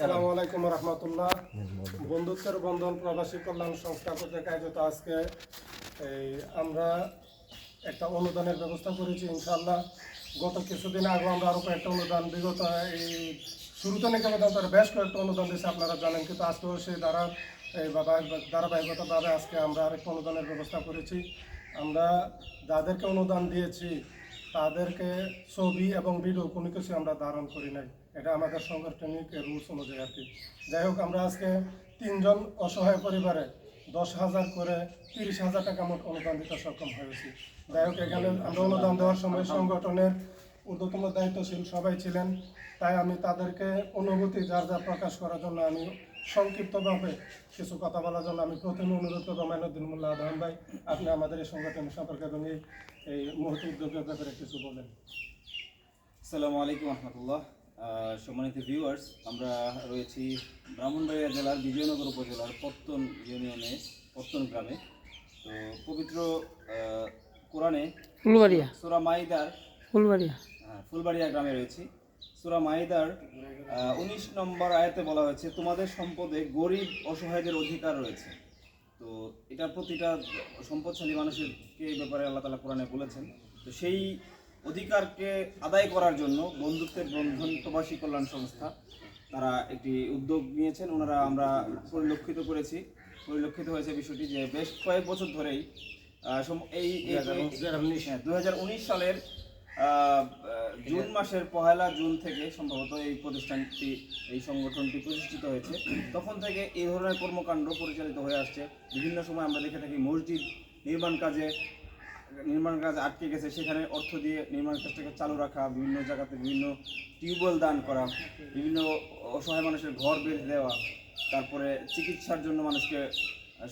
আসসালামু আলাইকুম রহমতুল্লাহ। বন্ধুত্বের বন্ধন প্রবাসী কল্যাণ সংস্থা কর্তৃক আয়োজিত আজকে এই আমরা একটা অনুদানের ব্যবস্থা করেছি ইনশাল্লাহ গত কিছুদিন আগে আমরা আরও কয়েকটা অনুদান, বিগত এই শুরুতে নাকি আমাদের তারা বেশ কয়েকটা অনুদান দিয়েছে, আপনারা জানেন, কিন্তু আজকেও সেই দ্বারা এই বাবা ধারাবাহিকতাভাবে আজকে আমরা আরেকটা অনুদানের ব্যবস্থা করেছি। আমরা যাদেরকে অনুদান দিয়েছি তাদেরকে ছবি এবং ভিডিও কোনো কিছু আমরা ধারণ করি নাই। এটা আমাদের সাংগঠনিক রুলস অনুযায়ী আর কি যাই হোক, আমরা আজকে তিনজন অসহায় পরিবারে দশ হাজার করে তিরিশ হাজার টাকা মোট অনুদান দিতে সক্ষম হয়েছি। যাই হোক, এখানে আমরা অনুদান দেওয়ার সময় সংগঠনের ঊর্ধ্বতন দায়িত্বশীল সবাই ছিলেন। তাই আমি তাদেরকে অনুভূতি যার যা প্রকাশ করার জন্য আমি সংক্ষিপ্তভাবে কিছু কথা বলার জন্য আমি প্রথমে অনুরোধ করব মাইনুদ্দিন মোল্লা আদহান ভাই আপনি আমাদের এই সংগঠন সম্পর্কে এবং এই এই মুহূর্তে উদ্যোগের ব্যাপারে কিছু বলেন। আসসালামু আলাইকুম রহমতুল্লাহ। সম্মানিত ভিউয়ার্স আমরা রয়েছি ব্রাহ্মণবাড়িয়া জেলার বিজয়নগর উপজেলার পত্তন ইউনিয়নে পত্তন গ্রামে। তো পবিত্র কোরআনে ফুলবাড়িয়া। সোরা মাইদার ফুলবাড়িয়া। হ্যাঁ, ফুলবাড়িয়া গ্রামে রয়েছি। সুরা মাইদার উনিশ নম্বর আয়াতে বলা হয়েছে তোমাদের সম্পদে গরিব অসহায়দের অধিকার রয়েছে। তো এটা প্রতিটা সম্পদশালী মানুষেরকে এই ব্যাপারে আল্লাহ তালা কোরআনে বলেছেন। তো সেই অধিকারকে আদায় করার জন্য বন্ধুত্বের বন্ধন প্রবাসী কল্যাণ সংস্থা তারা একটি উদ্যোগ নিয়েছেন। ওনারা আমরা পরিলক্ষিত করেছি। পরিলক্ষিত হয়েছে বিষয়টি যে বেশ কয়েক বছর ধরেই এই দু হাজার উনিশ সালের জুন মাসের পহেলা জুন থেকে সম্ভবত এই প্রতিষ্ঠানটি এই সংগঠনটি প্রতিষ্ঠিত হয়েছে। তখন থেকে এই ধরনের কর্মকাণ্ড পরিচালিত হয়ে আসছে। বিভিন্ন সময় আমরা দেখে থাকি মসজিদ নির্মাণ কাজে নির্মাণ কাজ আটকে গেছে। সেখানে অর্থ দিয়ে নির্মাণ কাজটাকে চালু রাখা বিভিন্ন জায়গাতে বিভিন্ন টিউবওয়েল দান করা বিভিন্ন অসহায় মানুষের ঘর বেঁধে দেওয়া তারপরে চিকিৎসার জন্য মানুষকে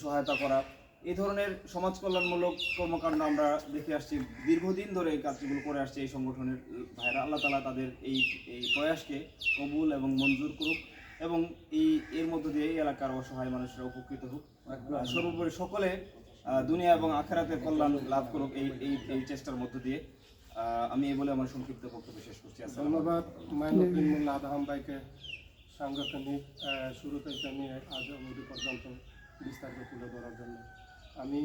সহায়তা করা এই ধরনের সমাজ কল্যাণমূলক কর্মকাণ্ড আমরা দেখে আসছি। দীর্ঘদিন ধরে এই কাজগুলো করে আসছে এই সংগঠনের ভাইরা। আল্লাহ তালা তাদের এই এই প্রয়াসকে কবুল এবং মঞ্জুর করুক এবং এই এর মধ্য দিয়ে এই এলাকার অসহায় মানুষরা উপকৃত হোক। সর্বোপরি সকলে দুনিয়া এবং আখেরাতে কল্যাণ লাভ করুক এই এই এই চেষ্টার মধ্য দিয়ে। আমি এই বলে আমার সংক্ষিপ্ত বক্তব্য শেষ করছি। ধন্যবাদ। মাইনুদ্দিন মোল্লা আদহাম ভাইকে সাংগঠনিক শুরু থেকে নিয়ে আজ অবধি পর্যন্ত বিস্তারিত তুলে ধরার জন্য আমি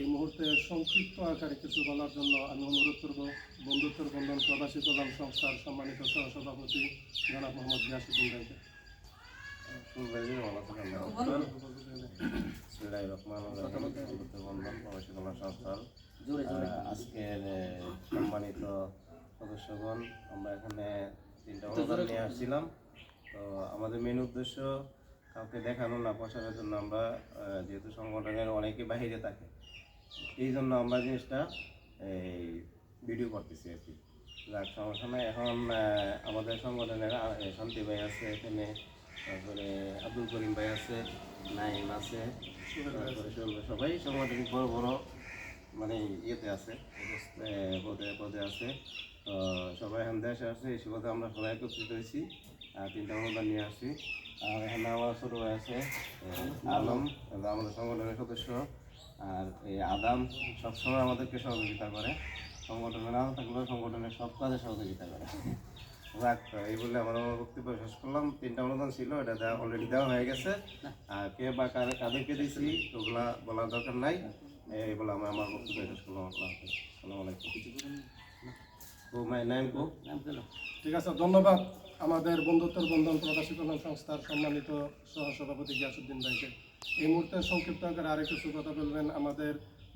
এই মুহূর্তে সংক্ষিপ্ত আকারে কিছু বলার জন্য আমি অনুরোধ করব। বন্ধুত্বের বন্ধন প্রবাসী কল্যাণ সংস্থার সম্মানিত সহসভাপতি জনাব মোহাম্মদ গিয়াসুদ্দিন ভাইকে। আজকের সম্মানিত সদস্যগণ, আমরা এখানে তিনটা অনুদান নিয়ে আসছিলাম। তো আমাদের মেন উদ্দেশ্য কাউকে দেখানো না পোষানোর জন্য আমরা যেহেতু সংগঠনের অনেকে বাহিরে থাকে, এই জন্য আমরা জিনিসটা, এই ভিডিও করতেছি আর কি। যাক, সমস্যা নাই। এখন আমাদের সংগঠনের শান্তি ভাই আছে এখানে, তারপরে আব্দুল করিম ভাই আছে, নাইম আছে সবাই- সংগঠনিক বড় বড় মানে ইয়েতে আছে পদে পদে আছে। তো সবাই এখন দেশে আছে, এই সুবাদে আমরা সবাই একত্রিত হয়েছি। তিনটা অনুদান নিয়ে আসছি আর এখানে আমার ছোটো ভাই আছে আলম এবং আমাদের সংগঠনের সদস্য। আর এই আদাম সবসময় আমাদেরকে সহযোগিতা করে। সংগঠনের না থাকলেও সংগঠনের সব কাজে সহযোগিতা করে। তো এই বলে আমার আমার বক্তব্য শেষ করলাম। তিনটা অনুদান ছিল এটা দেওয়া অলরেডি দেওয়া হয়ে গেছে। আর কে বা কার- কাদেরকে দিয়েছি ওগুলা বলার দরকার নাই। এই বলে আমি আমার বক্তব্য শেষ করলাম। আসসালামু আলাইকুম। ও মাই নাম কো? ঠিক আছে ধন্যবাদ। আমাদের বন্ধুত্বের বন্ধন প্রবাসী কল্যাণ সংস্থার সম্মানিত সহসভাপতি গিয়াসুদ্দিন ভাইকে। এই মুহূর্তে সংক্ষিপ্ত আকারে আরেক কিছু কথা বলবেন আমাদের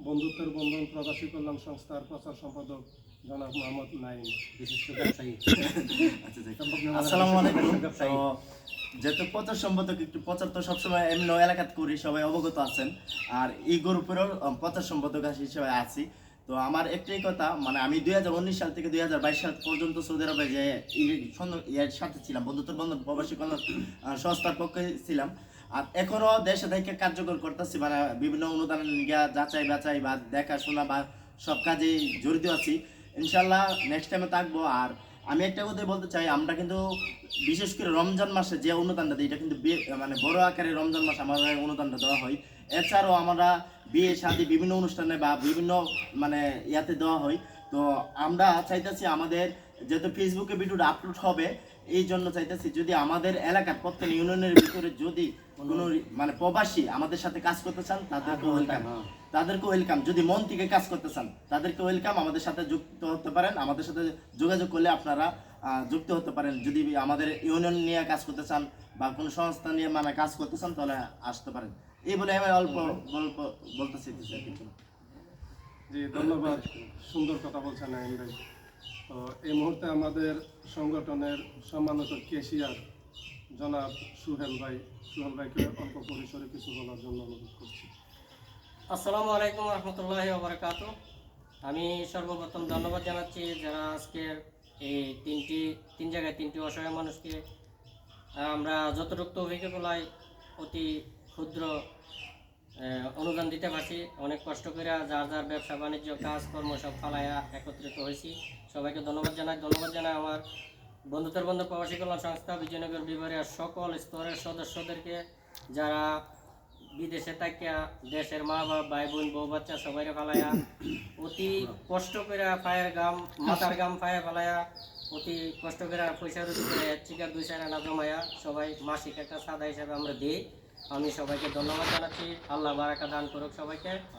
বন্ধুত্বের বন্ধন প্রবাসী কল্যাণ সংস্থার প্রচার সম্পাদক জনাব মোহাম্মদ নাইম বিশিষ্ট ব্যবসায়ী। আসসালামু আলাইকুম। যেহেতু প্রচার সম্পাদক একটু প্রচার তো সবসময় এমনি এলাকাত করি সবাই অবগত আছেন। আর এই গ্রুপেরও প্রচার সম্পাদক হিসেবে আছি। তো আমার একটাই কথা মানে আমি দুই হাজার উনিশ সাল থেকে দুই হাজার বাইশ সাল পর্যন্ত সৌদি আরবে যে ইয়ের সাথে ছিলাম বন্ধুত্ব বন্ধু প্রবাসী কল্যাণ সংস্থার পক্ষে ছিলাম। আর এখনও দেশে থেকে কার্যকর করতেছি মানে বিভিন্ন অনুদান যাচাই বাছাই বা দেখাশোনা বা সব কাজেই জড়িত আছি। ইনশাল্লাহ নেক্সট টাইমে থাকব আর আমি একটা কথা বলতে চাই, আমরা কিন্তু বিশেষ করে রমজান মাসে যে অনুদানটা দিই, এটা কিন্তু মানে বড় আকারে রমজান মাসে আমাদের অনুদানটা দেওয়া হয়। এছাড়াও আমরা বিয়ে, শাদী বিভিন্ন অনুষ্ঠানে বা বিভিন্ন মানে ইয়াতে দেওয়া হয়। তো আমরা চাইতেছি আমাদের, যেহেতু ফেসবুকে ভিডিওটা আপলোড হবে এই জন্য চাইতেছি যদি আমাদের এলাকার প্রত্যেক ইউনিয়নের ভিতরে যদি কোনো মানে প্রবাসী আমাদের সাথে কাজ করতে চান তাদেরকে ওয়েলকাম তাদেরকে ওয়েলকাম যদি মন থেকে কাজ করতে চান তাদেরকে ওয়েলকাম আমাদের সাথে যুক্ত হতে পারেন। আমাদের সাথে যোগাযোগ করলে আপনারা যুক্ত হতে পারেন। যদি আমাদের ইউনিয়ন নিয়ে কাজ করতে চান বা কোনো সংস্থা নিয়ে মানে কাজ করতে চান তাহলে আসতে পারেন। এই বলে আমি অল্প গল্প বলতে চাইতেছি জি ধন্যবাদ। সুন্দর কথা বলছেন ভাই। তো এই মুহূর্তে আমাদের সংগঠনের সম্মানিত কেশিয়ার জনাব সুহেল ভাই, সুহেল ভাইকে অল্প পরিসরে কিছু বলার জন্য অনুরোধ করছি। আসসালামু আলাইকুম রহমতুল্লাহ ওবরাকাত আমি সর্বপ্রথম ধন্যবাদ জানাচ্ছি যারা আজকের এই তিনটি, তিন জায়গায় তিনটি অসহায় মানুষকে আমরা যতটুকু বলাই অতি ক্ষুদ্র অনুদান দিতে পারছি। অনেক কষ্ট করে যার যার ব্যবসা, বাণিজ্য কাজকর্ম সব ফালাইয়া একত্রিত হয়েছি সবাইকে ধন্যবাদ জানাই। ধন্যবাদ জানাই আমার বন্ধুত্বের বন্ধু প্রবাসী কল্যাণ সংস্থা, বিজয়নগর বিভাগের সকল স্তরের সদস্যদেরকে, যারা বিদেশে থাকিয়া দেশের মা বাপ ভাই বোন বউ বাচ্চা সবাই ফেলাইয়া, অতি কষ্ট করে পায়ের গাম, মাথার গাম পায়ে ফেলাইয়া, অতি কষ্ট করে পয়সা রুজি করে চিকা দুই চার জমাইয়া সবাই মাসিক একটা সাদা হিসাবে আমরা দিই। আমি সবাইকে ধন্যবাদ জানাচ্ছি। আল্লাহ বারাকা দান করুক সবাইকে।